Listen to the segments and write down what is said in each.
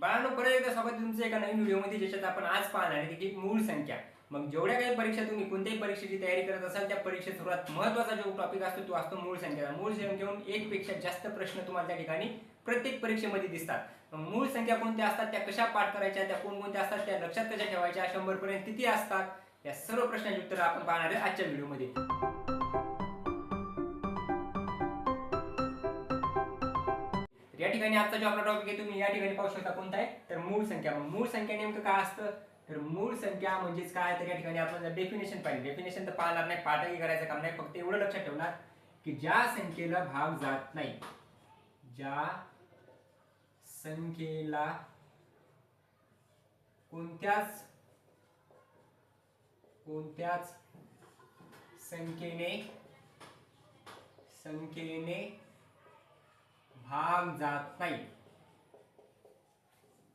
बाळांनो परत एकदा स्वागत तुमचं एका नवीन व्हिडिओमध्ये ज्याच्यात आपण आज पाहणार आहे की मूळ संख्या. मग जेवढ्या काही परीक्षा तुम्ही कोणत्याही परीक्षेची तयारी करत असाल त्या परीक्षेत सर्वात महत्त्वाचा जो टॉपिक असतो तो असतो मूळ संख्या. मूळ संख्येहून एक पेक्षा जास्त प्रश्न तुम्हाला त्या ठिकाणी प्रत्येक परीक्षेमध्ये दिसतात. मग मूळ संख्या कोणत्या असतात त्या कशा पाठ करायच्या त्या कोणकोणत्या असतात त्या लक्षात कशा ठेवायच्या शंभर पर्यंत किती असतात या सर्व प्रश्नांची उत्तर आपण पाहणार आहे आजच्या व्हिडिओमध्ये. ठिकाणी आजचा जो आपला टॉपिक आहे तुम्ही या ठिकाणी पाहू शकता कोणता आहे? तर मूळ संख्या. मग मूळ संख्या नेमकं काय असतं? तर मूळ संख्या म्हणजेच काय? तर या ठिकाणी आपण डेफिनेशन पाहिजे डेफिनेशन तर पाहणार नाही पाठही करायचं काम नाही. फक्त एवढं लक्षात ठेवणार की ज्या संख्येला भाग जात नाही ज्या संख्येला कोणत्याच कोणत्याच संख्येने संख्येने भाग जात नाही.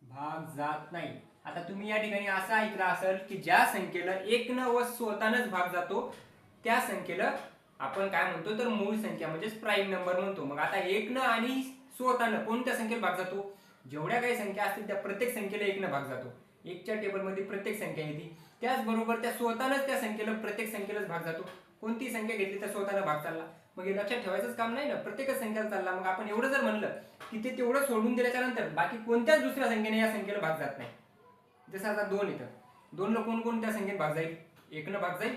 भाग जात नाही. आता तुम्ही या ठिकाणी असं ऐकलं असेल की ज्या संख्येला एक न व स्वतःच भाग जातो त्या संख्येला आपण काय म्हणतो तर मूळ संख्या म्हणजेच प्राईम नंबर म्हणतो. मग आता एक न आणि स्वतःनं कोणत्या संख्येला भाग जातो? जेवढ्या काही संख्या असतील त्या प्रत्येक संख्येला एक न भाग जातो. एकच्या टेबलमध्ये प्रत्येक संख्या येते. त्याचबरोबर त्या स्वतःनच त्या संख्येला प्रत्येक संख्येलाच भाग जातो. कोणती संख्या घेतली तर स्वतःला भाग चालला? मग हे लक्षात ठेवायचंच काम नाही ना? प्रत्येकच संख्याला चालला. मग आपण एवढं जर म्हणलं की ते तेवढं सोडून दिल्याच्या नंतर बाकी कोणत्याच दुसऱ्या संख्येने या संख्येला भाग जात नाही. जसं आता दोन इथं. दोनला कोण कोणत्या संख्येत भाग जाईल? एकनं भाग जाईल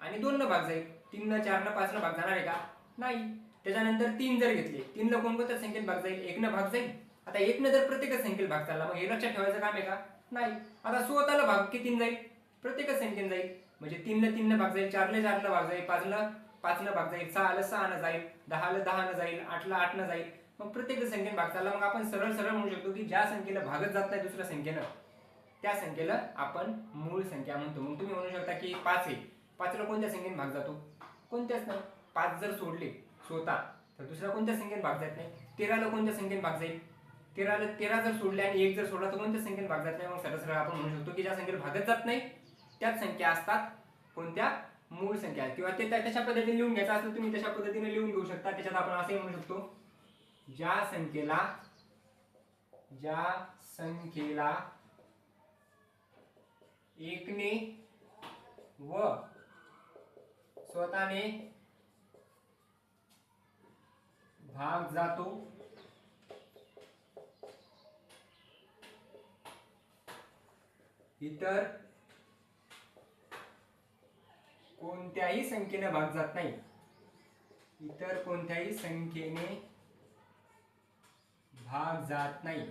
आणि दोन भाग जाईल. तीननं चारनं पाचनं भाग जाणार आहे का? नाही. त्याच्यानंतर तीन जर घेतले तीनला कोणकोणत्या संख्येत भाग जाईल? एकनं भाग जाईल. आता एकनं जर प्रत्येकच संख्येत भाग चालला मग हे लक्षात ठेवायचं काम आहे का? नाही. आता स्वतःला भाग किती जाईल? प्रत्येकच संख्येत जाईल. म्हणजे तीनला तीननं भाग जाईल चारला चारला भाग जाईल पाचला पाचला भाग जाईल सहाला सहा जाईल दहाला दहा जाईल आठला आठनं जाईल. मग प्रत्येक संख्येत भाग चालला. मग आपण सरळ सरळ म्हणू शकतो की ज्या संख्येला भागत जात नाही दुसऱ्या संख्येनं त्या संख्येला आपण मूळ संख्या म्हणतो. मग तुम्ही म्हणू शकता की पाच आहे. पाचला कोणत्या संख्येने भाग जातो? कोणत्याच नाही. पाच जर सोडले स्वतः तर दुसऱ्या कोणत्या संख्येने भाग जात नाही? तेराला कोणत्या संख्येने भाग जाईल? तेराला तेरा जर सोडले आणि एक जर सोडला तर कोणत्या संख्येने भाग जात नाही? मग सरळ सरळ आपण म्हणू शकतो की ज्या संख्येला भागत जात नाही त्याच संख्या असतात कोणत्या? मूळ संख्या किंवा ते तशा पद्धतीने लिहून घ्यायचं असेल तुम्ही तशा पद्धतीने लिहून घेऊ शकता. त्याच्यात आपण असंही म्हणू शकतो ज्या संख्येला ज्या संख्येला एकने व स्वतःने भाग जातो इतर कोणत्याही संख्येने भाग जात नाही. इतर कोणत्याही संख्येने भाग जात नाही.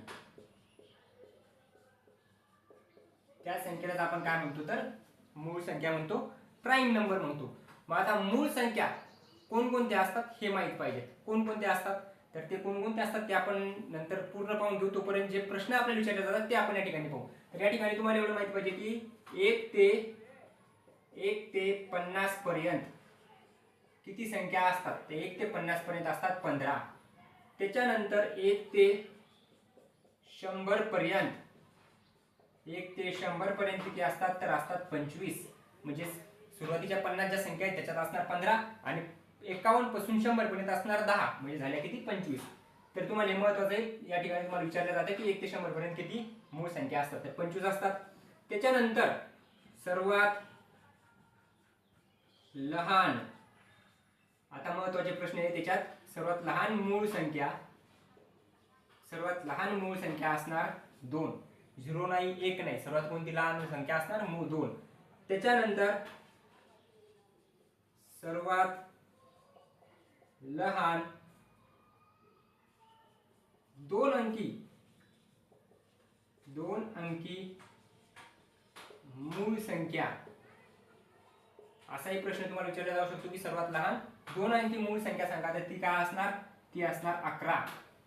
त्या संख्येलाच आपण काय म्हणतो तर? मूळ संख्या म्हणतो. प्राईम नंबर म्हणतो. मग आता मूळ संख्या कोणकोणत्या असतात हे माहीत पाहिजे. कोणकोणत्या असतात? तर ते कोणकोणते असतात ते आपण नंतर पूर्ण पाहून घेऊ. तोपर्यंत जे प्रश्न आपल्याला विचारले जातात ते आपण या ठिकाणी पाहू. तर या ठिकाणी तुम्हाला एवढं माहिती पाहिजे की एक ते एक ते पन्नास पर्यंत. किती संख्या असतात? ते एक ते पन्नास पर्यंत असतात पंधरा. त्याच्यानंतर एक ते शंभर पर्यंत. एक ते शंभर पर्यंत किती असतात? तर असतात पंचवीस. म्हणजे सुरुवातीच्या पन्नास ज्या संख्या आहेत त्याच्यात असणार पंधरा आणि एकावन्नपासून शंभर पर्यंत असणार दहा. म्हणजे झाल्या किती? पंचवीस. तर तुम्हाला हे महत्वाचं आहे. या ठिकाणी तुम्हाला विचारलं जातं की एक ते शंभर पर्यंत किती मूळ संख्या असतात? तर पंचवीस असतात. त्याच्यानंतर सर्वात लहान. आता महत्त्वाचे प्रश्न आहे त्याच्यात सर्वात लहान मूळ संख्या सर्वात लहान मूळ संख्या असणार दोन. झिरो नाही एक नाही. सर्वात कोणती लहान संख्या असणार? मूळ दोन. त्याच्यानंतर सर्वात लहान दोन अंकी दोन अंकी मूळ संख्या. असाही प्रश्न तुम्हाला विचारला जाऊ शकतो की सर्वात लहान दोन अंकी मूळ संख्या सांगा. तर ती काय असणार? ती असणार अकरा.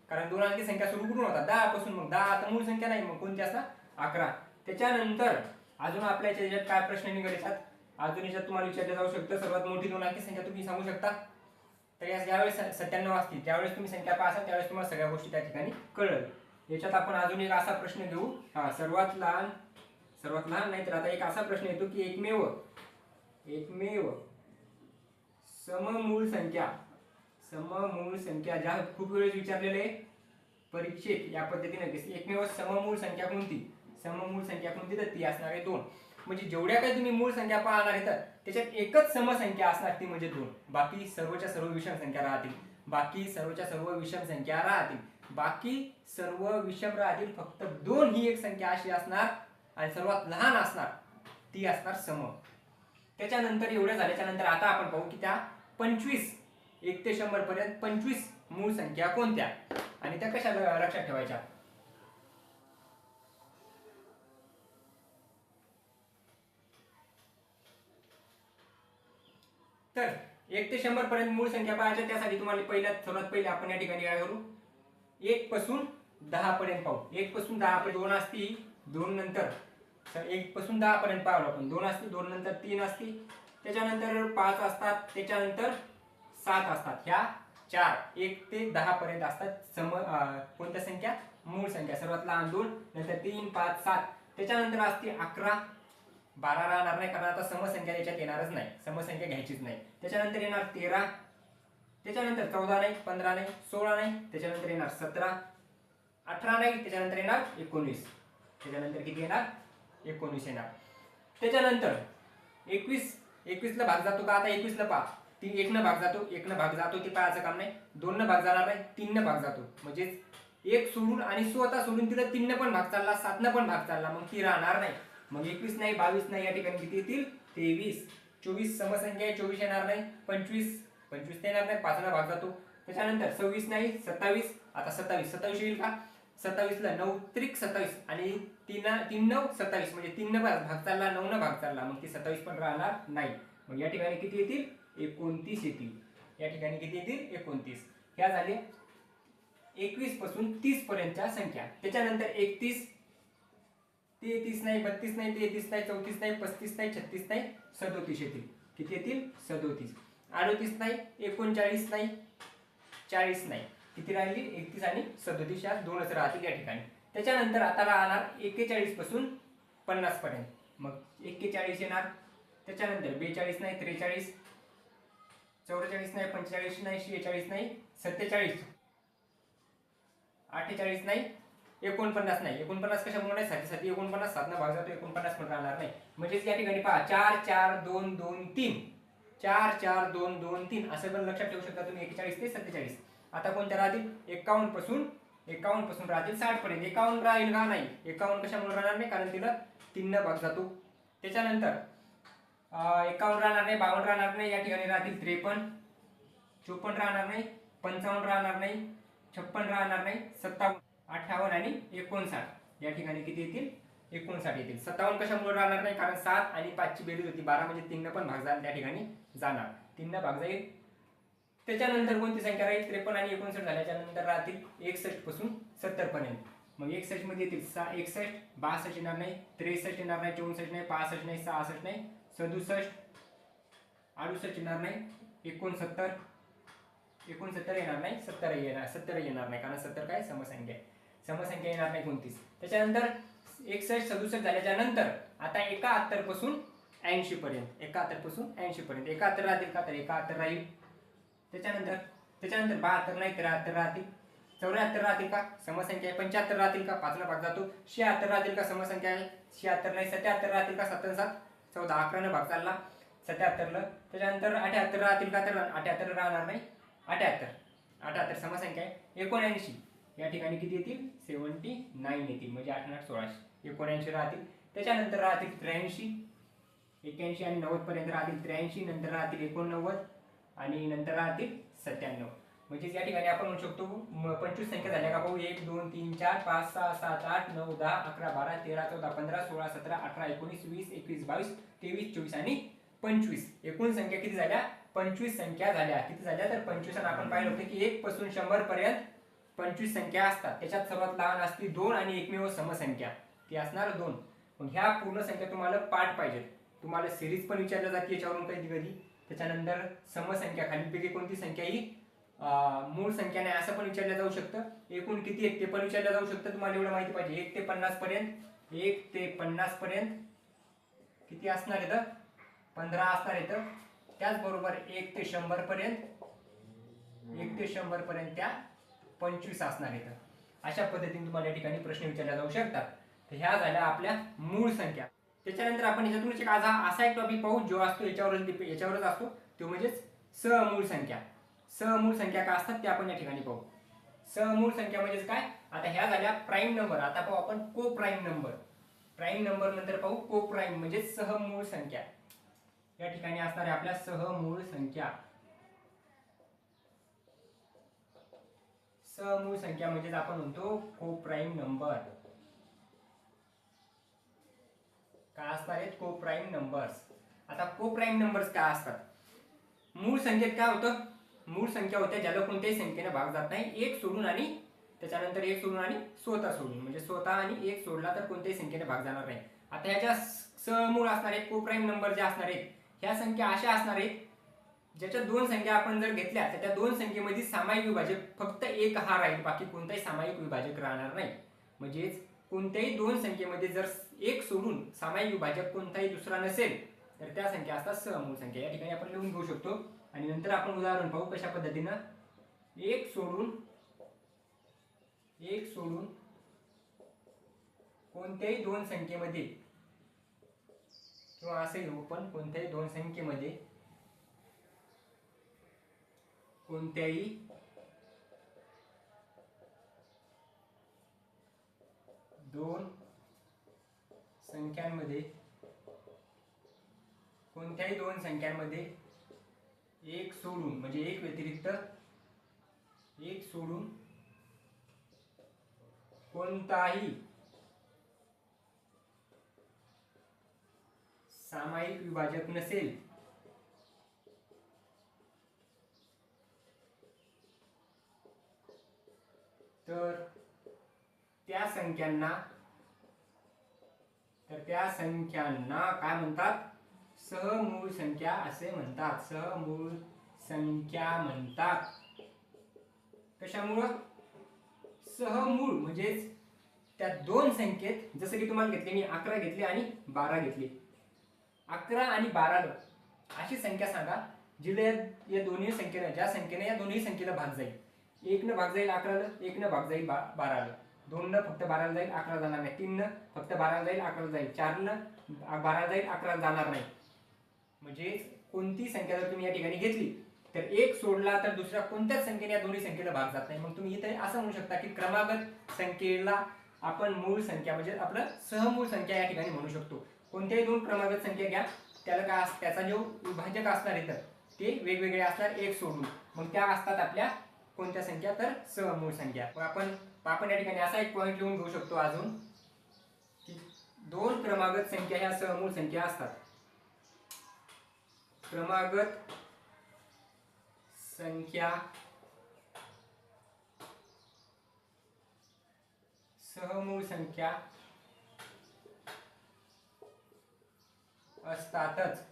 कारण दोन अंकी संख्या सुरू कुठून होतात? दहा पासून मग. दहा आता मूळ संख्या नाही मग कोणती असणार? अकरा. त्याच्यानंतर अजून आपल्या याच्यात काय प्रश्न निघाले अजून याच्यात तुम्हाला विचारलं जाऊ शकतं. सर्वात मोठी दोन अंकी संख्या तुम्ही सांगू शकता. तर या ज्यावेळेस सत्त्याण्णव असतील त्यावेळेस तुम्ही संख्या पाहा त्यावेळेस तुम्हाला सगळ्या गोष्टी त्या ठिकाणी कळल. याच्यात आपण अजून एक असा प्रश्न घेऊ. हा सर्वात लहान सर्वात लहान नाही तर आता एक असा प्रश्न येतो की एकमेव एकमेव सममूळ संख्या. सममूळ संख्या ज्या खूप वेळेस विचारलेले परीक्षेत या पद्धतीने एकमेव सममूळ संख्या कोणती? सममूळ संख्या कोणती? तर ती असणार आहे दोन. म्हणजे जेवढ्या काही तुम्ही मूळ संख्या पाहणार आहे तर त्याच्यात एकच समसंख्या असणार ती म्हणजे दोन. बाकी सर्वच्या सर्व विषम संख्या राहतील. बाकी सर्वच्या सर्व विषम संख्या राहतील. बाकी सर्व विषम राहतील. फक्त दोन ही एक संख्या अशी असणार आणि सर्वात लहान असणार ती असणार सम. त्याच्यानंतर एवढं झाल्याच्यानंतर आता आपण पाहू की त्या पंचवीस एक ते शंभर पर्यंत पंचवीस मूळ संख्या कोणत्या? आणि त्या कशा लक्षात ठेवायच्या? तर एक ते शंभर पर्यंत मूळ संख्या पाहायच्या. त्यासाठी तुम्हाला पहिल्या सर्वात पहिले आपण या ठिकाणी काय करू? एक पासून दहा पर्यंत पाहू. एक पासून दहा पर्यंत दोन असती दोन नंतर तर एक पासून दहा पर्यंत पाहू आपण दोन असतील दोन नंतर तीन असतील त्याच्यानंतर पाच असतात त्याच्यानंतर सात असतात. ह्या चार एक ते दहा पर्यंत असतात. सम कोणत्या संख्या? मूळ संख्या. सर्वात लहान दोन नंतर तीन पाच सात. त्याच्यानंतर असते अकरा. बारा राहणार नाही कारण आता समसंख्या त्याच्यात येणारच नाही. समसंख्या घ्यायचीच नाही. त्याच्यानंतर येणार तेरा. त्याच्यानंतर चौदा नाही पंधरा नाही सोळा नाही. त्याच्यानंतर येणार सतरा. अठरा नाही त्याच्यानंतर येणार एकोणीस. त्याच्यानंतर किती येणार? एकोणीसशे येणार त्याच्यानंतर एकवीस एकवीसला भाग जातो का? आता एकवीसला पहा. ती एकनं भाग जातो एकनं भाग जातो ते पाहायचं काम नाही? दोननं भाग जाणार नाही तीननं भाग जातो. म्हणजेच एक सोडून आणि स्वतः सोडून तिला तीननं पण भाग चालला सातनं पण भाग चालला. मग ती राहणार नाही. मग एकवीस नाही बावीस नाही या ठिकाणी किती येतील? तेवीस. चोवीस समसंख्या आहे चोवीस येणार नाही. पंचवीस. पंचवीस ते येणार नाही पाचनं भाग जातो. त्याच्यानंतर सव्वीस नाही सत्तावीस. आता सत्तावीस सत्तावीस येईल का? सत्तावीसला नऊ त्रिक सत्तावीस. आणि तीन तीन नऊ सत्तावीस. म्हणजे तीन भाग भाग चालला नऊ न भाग चालला. मग ती सत्तावीस पण राहणार नाही. मग या ठिकाणी किती येतील? एकोणतीस येतील. या ठिकाणी किती येतील? एकोणतीस. ह्या झाले एकवीसपासून तीस पर्यंतच्या संख्या. त्याच्यानंतर एकतीस तेहतीस नाही बत्तीस नाही तेहतीस नाही चौतीस नाही पस्तीस नाही छत्तीस नाही सदोतीस येतील. किती येतील? सदोतीस. अडोतीस नाही एकोणचाळीस नाही चाळीस नाही. किती राहिली? एकतीस आणि सदोतीस या दोनच राहतील या ठिकाणी. त्याच्यानंतर आता राहणार एक्केचाळीसपासून पन्नास पर्यंत. मग एक्केचाळीस येणार. त्याच्यानंतर बेचाळीस नाही त्रेचाळीस. चौवेचाळीस नाही पंचेचाळीस नाही शेहेचाळीस नाही सत्तेचाळीस. अठ्ठेचाळीस नाही एकोणपन्नास नाही. एकोणपन्नास कशामुळे नाही? साठी साठी एकोणपन्नास सातनं भाग जातो एकोणपन्नास पण राहणार नाही. म्हणजेच या ठिकाणी पहा चार चार दोन दोन तीन. चार चार दोन दोन तीन. असं पण लक्षात ठेवू शकता तुम्ही एकेचाळीस ते सत्तेचाळीस. आता कोणत्या राहतील? एकावन्नपासून एकावन्नपासून राहतील साठ पर्यंत एकावन्न राहील का नाही? एकावन्न कशामुळे राहणार नाही? कारण तिला तीननं भाग जातो. त्याच्यानंतर एकावन्न राहणार नाही बावन्न राहणार नाही या ठिकाणी राहतील त्रेपन्न. चोपन्न राहणार नाही पंचावन्न राहणार नाही छप्पन राहणार नाही सत्तावन्न अठ्ठावन्न आणि एकोणसाठ. या ठिकाणी किती येतील? एकोणसाठ येतील. सत्तावन्न कशामुळे राहणार नाही? कारण सात आणि पाचची बेरीज होती. बारा म्हणजे तीननं पण भाग जाईल त्या ठिकाणी जाणार. तीननं भाग जाईल. त्याच्यानंतर कोणती संख्या राहील? त्रेपन्न आणि एकोणसाठ झाल्याच्यानंतर राहतील एकसष्टपासून सत्तर पर्यंत. मग एकसष्टमध्ये येतील सहा एकसष्ट बासष्ट येणार नाही त्रेसष्ट येणार नाही चौसष्ट नाही पासष्ट नाही सहासष्ट नाही सदुसष्ट अडुसष्ट येणार नाही एकोणसत्तर एकोणसत्तर येणार नाही सत्तर येणार सत्तर येणार नाही कारण सत्तर काय? समसंख्या आहे. समसंख्या येणार नाही कोणतीच. त्याच्यानंतर एकसष्ट सदुसष्ट झाल्याच्यानंतर आता एकाहत्तरपासून ऐंशी पर्यंत एकाहत्तरपासून ऐंशी पर्यंत. एकाहत्तर राहतील का? तर एकाहत्तर राहील. त्याच्यानंतर त्याच्यानंतर बहात्तर नाही त्र्याहत्तर राहतील. चौऱ्याहत्तर राहतील का? समसंख्या आहे. पंच्याहत्तर राहतील का? पाचला भाग जातो. शहात्तर राहतील का? समसंख्या आहे. शहात्तर नाही. सत्याहत्तर राहतील का? सत्तर सात. चौदा अकरानं भाग चालला. सत्याहत्तरला. त्याच्यानंतर अठ्याहत्तर राहतील का? तर अठ्याहत्तर राहणार नाही. अठ्याहत्तर. अठ्याहत्तर समसंख्या आहे. एकोणऐंशी. या ठिकाणी किती येतील? सेवन्टी नाईन येतील. म्हणजे आठ आठ सोळाशे. एकोणऐंशी राहतील. त्याच्यानंतर राहतील त्र्याऐंशी. एक्याऐंशी आणि नव्वदपर्यंत राहतील त्र्याऐंशी. नंतर राहतील एकोणनव्वद. आणि नंतर राहतील सत्त्याण्णव. म्हणजेच या ठिकाणी आपण म्हणू शकतो पंचवीस संख्या झाल्या का भाऊ एक दोन तीन चार पाच सहा सात आठ नऊ दहा अकरा बारा तेरा चौदा पंधरा सोळा सतरा अठरा एकोणीस वीस एकवीस बावीस तेवीस चोवीस आणि पंचवीस. एकूण संख्या किती झाल्या? पंचवीस संख्या झाल्या. किती झाल्या? तर पंचवीस आपण पाहिलं होतं की एक पासून शंभर पर्यंत पंचवीस संख्या असतात. त्याच्यात सर्वात लहान असते दोन आणि एकमेव समसंख्या. ती असणार दोन. मग ह्या पूर्ण संख्या तुम्हाला पाठ पाहिजेत. तुम्हाला सिरीज पण विचारल्या जाते याच्यावरून कधी कधी. त्याच्यानंतर समसंख्या खालीपैकी कोणती संख्या ही मूळ संख्या नाही असं पण विचारलं जाऊ शकतं. एकूण किती आहेत ते पण विचारलं जाऊ शकतं. तुम्हाला एवढं माहिती पाहिजे. एक ते पन्नास पर्यंत एक ते पन्नास पर्यंत किती असणार येतं पंधरा असणार येतं त्याचबरोबर एक ते शंभर पर्यंत एक ते शंभर पर्यंत त्या पंचवीस असणार येतं अशा पद्धतीने तुम्हाला या ठिकाणी प्रश्न विचारले जाऊ शकतात. तर ह्या झाल्या आपल्या मूळ संख्या. त्याच्यानंतर आपण याच्यातूनच एक आज असा एक टॉपिक पाहू जो असतो याच्यावरच याच्यावरच असतो. तो म्हणजेच समूळ संख्या. समूळ संख्या काय असतात ते आपण या ठिकाणी पाहू. समूळ संख्या म्हणजेच काय? आता ह्या झाल्या प्राईम नंबर आता पाहू आपण को प्राईम नंबर प्राईम नंबर नंतर पाहू को प्राईम म्हणजे सहमूळ संख्या. या ठिकाणी असणाऱ्या आपल्या सहमूळ संख्या. समूळ संख्या म्हणजेच आपण म्हणतो को प्राईम नंबर काय असणार आहेत कोप्राईम नंबर्स आता कोप्राईम नंबर्स काय असतात? मूळ संख्येत काय होतं? मूळ संख्या होत्या ज्याला कोणत्याही संख्येने भाग जात नाही. एक सोडून आणि त्याच्यानंतर एक सोडून आणि स्वतः सोडून. म्हणजे स्वतः आणि एक सोडला तर कोणत्याही संख्येने भाग जाणार नाही. आता ह्याच्या समूळ असणार आहेत को नंबर जे असणार आहेत ह्या संख्या अशा असणार आहेत ज्याच्या दोन संख्या आपण जर घेतल्या तर त्या दोन संख्येमध्ये सामायिक विभाजक फक्त एक हा राहील. बाकी कोणताही सामायिक विभाजक राहणार नाही. म्हणजेच कोणत्याही दोन संख्येमध्ये जर एक सोडून सामायिक विभाजक कोणताही दुसरा नसेल तर त्या संख्या असतात समूळ संख्या. या ठिकाणी आपण लिहून घेऊ शकतो. आणि नंतर आपण उदाहरण पाहू कशा पद्धतीनं एक सोडून एक सोडून कोणत्याही दोन संख्येमध्ये किंवा असं घेऊ पण कोणत्याही दोन संख्येमध्ये कोणत्याही दोन संख्यांमध्ये कोणत्याही दोन संख्यांमध्ये एक सोडून म्हणजे एक व्यतिरिक्त एक सोडून कोणताही सामायिक विभाजक नसेल. तर त्या संख्यांना तर त्या संख्यांना काय म्हणतात? सहमूळ संख्या असे म्हणतात. सहमूळ संख्या म्हणतात. कशामुळं? सहमूळ म्हणजेच त्या दोन संख्येत जसं की तुम्हाला घेतले मी अकरा घेतले आणि बारा घेतले. अकरा आणि बारा अशी संख्या सांगा जिला या- दोन्ही संख्येला ज्या संख्येने या दोन्ही संख्येला भाग जाईल. एकनं भाग जाईल अकराला एकनं भाग जाईल बा बाराला. दोननं फक्त बाराला जाईल अकरा जाणार नाही. तीननं फक्त बाराला जाईल अकराला जाईल. चारनं न बाराला जाईल अकराला जाणार नाही. म्हणजे कोणती संख्या जर तुम्ही या ठिकाणी घेतली तर एक सोडला तर दुसऱ्या कोणत्याच संख्येने या दोन्ही संख्येला भाग जात नाही. मग तुम्ही इथे असं म्हणू शकता की क्रमागत संख्येला आपण मूळ संख्या म्हणजे आपलं सहमूळ संख्या या ठिकाणी म्हणू शकतो. कोणत्याही दोन क्रमागत संख्या घ्या त्याला काय त्याचा जो विभाजक असणार इथं ते वेगवेगळे असणार एक सोडून. मग त्या असतात आपल्या कोणत्या संख्या तर सहमूळ संख्या. मग आपण आपण या ठिकाणी असा एक पॉईंट लिहून घेऊ शकतो अजून की दोन क्रमागत संख्या ह्या सहमूळ संख्या असतात. क्रमागत संख्या सहमूळ संख्या असतातच.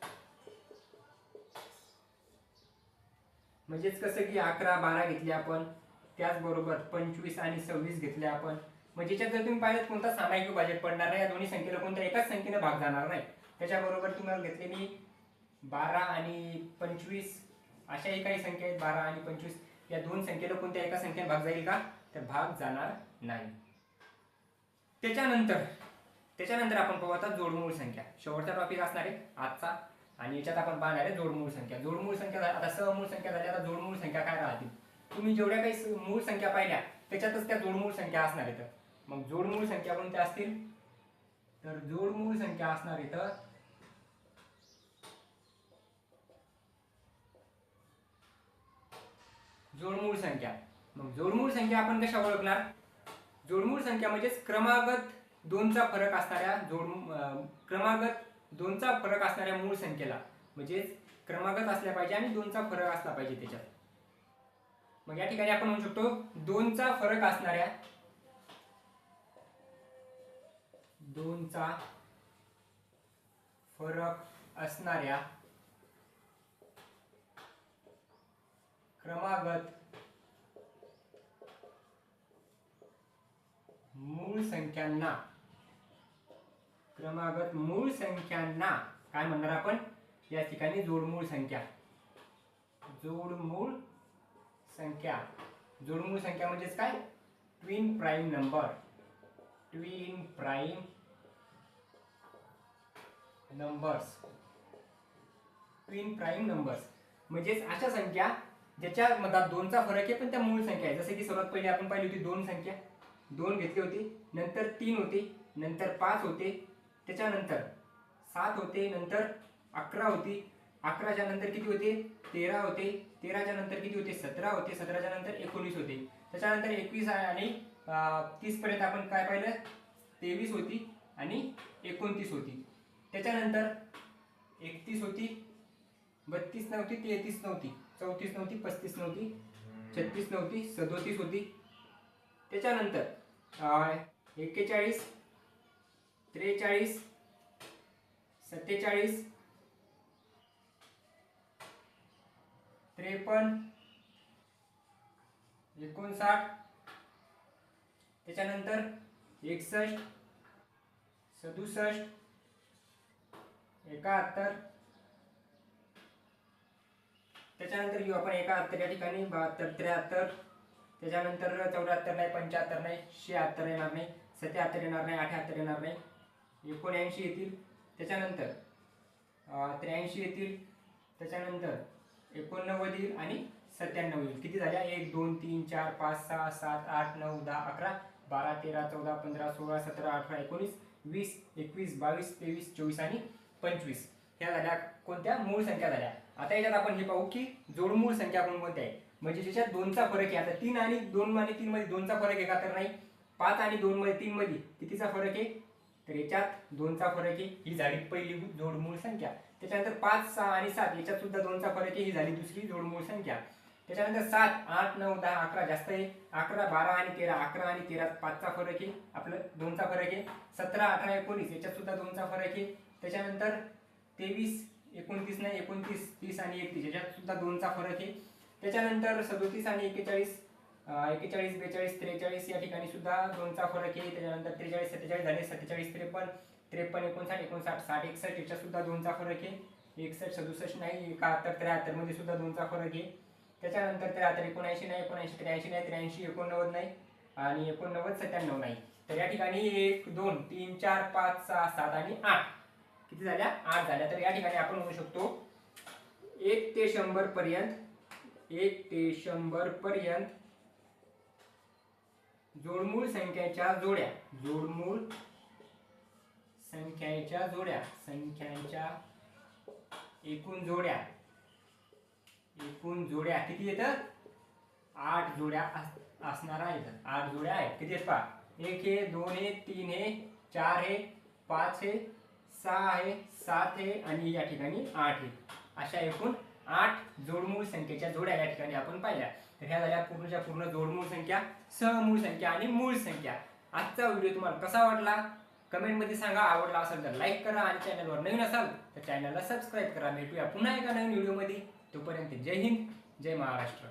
म्हणजेच कसं की अकरा बारा घेतली आपण. त्याचबरोबर पंचवीस आणि सव्वीस घेतले आपण. म्हणजे याच्यात जर तुम्ही पाहिलं कोणता सामायिक विभाजक पडणार नाही या दोन्ही संख्येला कोणत्या एकाच संख्येने भाग जाणार नाही. त्याच्याबरोबर तुम्हाला घेतले मी बारा आणि पंचवीस. अशाही काही संख्या आहेत बारा आणि पंचवीस. या दोन संख्येला कोणत्या एका संख्येने भाग जाईल का? तर भाग जाणार नाही. त्याच्यानंतर त्याच्यानंतर आपण पाहू आता जोडमूळ संख्या. शेवटचा टॉपिक असणार आहे आजचा. आणि याच्यात आपण पाहणार आहे जोडमूळ संख्या. जोडमूळ संख्या झाली- आता सहमूळ संख्या झाली आता जोडमूळ संख्या काय राहतील? तुम्ही जेवढ्या काही मूळ संख्या पाहिल्या त्याच्यातच त्या जोडमूळ संख्या असणार इथं मग जोडमूळ संख्या कोणत्या असतील? तर जोडमूळ संख्या असणार इथं जोडमूळ संख्या. मग जोडमूळ संख्या आपण कशा ओळखणार? जोडमूळ संख्या म्हणजेच क्रमागत दोनचा फरक असणाऱ्या जोड क्रमागत दोनचा फरक असणाऱ्या मूळ संख्येला. म्हणजेच क्रमागत असल्या पाहिजे आणि दोनचा फरक असला पाहिजे त्याच्यात. मग या ठिकाणी आपण म्हणू शकतो दोनचा फरक असणाऱ्या दोनचा फरक असणाऱ्या क्रमागत मूळ संख्यांना क्रमागत मूळ संख्यांना काय म्हणणार आपण? या ठिकाणी जोडमूळ संख्या. जोडमूळ संख्या. जोडमूळ संख्या म्हणजेच काय? Twin prime number twin prime numbers twin prime numbers म्हणजेच अशा संख्या ज्याच्या मधात दोनचा फरक आहे पण त्या मूळ संख्या आहे. जसे की सर्वात पहिले आपण पाहिली होती दोन संख्या. दोन घेतली होती नंतर तीन होते नंतर पाच होते त्याच्यानंतर सात होते नंतर अकरा होती. अकराच्या नंतर किती होते? तेरा होते. तेराच्या नंतर किती होते? सतरा होते. सतराच्या नंतर एकोणीस होते. त्याच्यानंतर एकवीस आणि तीस पर्यंत आपण काय पाहिलं? तेवीस होती आणि एकोणतीस होती. त्याच्यानंतर एकतीस होती बत्तीस नव्हती तेहतीस नव्हती चौतीस नव्हती पस्तीस नव्हती छत्तीस नव्हती सदोतीस होती. त्याच्यानंतर एक्केचाळीस त्रेचाळीस सत्तेचाळीस त्रेपन्न एकोणसाठ त्याच्यानंतर एकसष्ट सदुसष्ट एकाहत्तर त्याच्यानंतर घेऊ आपण एकाहत्तर या ठिकाणी बहात्तर त्र्याहत्तर त्याच्यानंतर चौऱ्याहत्तर नाही पंच्याहत्तर नाही शहात्तर येणार नाही सत्याहत्तर येणार नाही अठ्याहत्तर येणार नाही एकोणऐंशी येतील त्याच्यानंतर त्र्याऐंशी येतील त्याच्यानंतर एकोणनव्वद येईल आणि सत्त्याण्णव येईल. किती झाल्या एक दोन तीन चार पाच सहा सात आठ नऊ दहा अकरा बारा तेरा चौदा पंधरा सोळा सतरा अठरा एकोणीस वीस एकवीस बावीस तेवीस चोवीस आणि पंचवीस. ह्या झाल्या कोणत्या? मूळ संख्या झाल्या. आता याच्यात आपण हे पाहू की जोडमूळ संख्या कोणकोणत्या आहे म्हणजे ज्याच्यात दोनचा फरक आहे. आता तीन आणि दोन आणि तीन मध्ये दोनचा फरक आहे का तर नाही. पाच आणि दोन मध्ये तीन मध्ये कितीचा फरक आहे? तर याच्यात दोनचा फरक आहे. ही झाली पहिली जोडमूळ संख्या. त्याच्यानंतर पाच सहा आणि सात याच्यात सुद्धा दोनचा फरक आहे ही झाली. दुसरी जोडमूळ संख्या. त्याच्यानंतर सात आठ नऊ दहा अकरा जास्त आहे. अकरा बारा आणि तेरा. अकरा आणि तेरा पाचचा फरक आहे आपलं दोनचा फरक आहे सतरा अठरा एकोणीस. याच्यात सुद्धा दोनचा फरक आहे त्याच्यानंतर तेवीस एकोणतीस नाही एकोणतीस तीस आणि एकतीस. याच्यात सुद्धा दोनचा फरक आहे त्याच्यानंतर सदोतीस आणि एकेचाळीस एकेचाळीस बेचाळीस त्रेचाळीस या ठिकाणी सुद्धा दोनचा फरक आहे त्याच्यानंतर त्रेचाळीस सत्तेचाळीस झाले. सत्तेचाळीस त्रेपन्न. त्रेपन्न एकोणसाठ एकोणसाठ साठ एकसष्ट याच्यात सुद्धा दोनचा फरक आहे. एकसष्ट सदुसष्ट नाही एकाहत्तर त्र्याहत्तरमध्ये सुद्धा दोनचा फरक आहे. त्याच्यानंतर त्र्याहत्तर एकोणऐंशी नाही एकोणऐंशी त्र्याऐंशी नाही त्र्याऐंशी एकोणनव्वद नाही आणि एकोणनव्वद सत्त्याण्णव नाही. तर या ठिकाणी एक दोन तीन चार पाच सहा सात आणि आठ. किती झाल्या? आठ झाल्या. तर या ठिकाणी आपण म्हणू शकतो एक ते शंभर पर्यंत एक ते शंभर पर्यंत जोडमूळ संख्याच्या जोड्या. जोडमूळ संख्याच्या जोड्या संख्यांच्या एकूण जोड्या. एकूण जोड्या किती येतात? आठ जोड्या असणारा येतात आहेत. आठ जोड्या आहेत. किती आहेत पहा? एक हे दोन हे तीन हे चार हे पाच हे सहा आहे सात आहे आणि या ठिकाणी आठ आहे अशा एकूण आठ जोडमूळ संख्येच्या जोड्या या ठिकाणी आपण पाहिल्या. तर ह्या झाल्या पूर्णच्या पूर्ण जोडमूळ संख्या सहमूळ संख्या आणि मूळ संख्या. आजचा व्हिडिओ तुम्हाला कसा वाटला? कमेंटमध्ये सांगा आवडला असेल तर लाईक करा आणि चॅनलवर नवीन असाल तर चॅनलला सबस्क्राईब करा. भेटूया पुन्हा एका नवीन व्हिडिओमध्ये तोपर्यंत जय हिंद जय महाराष्ट्र.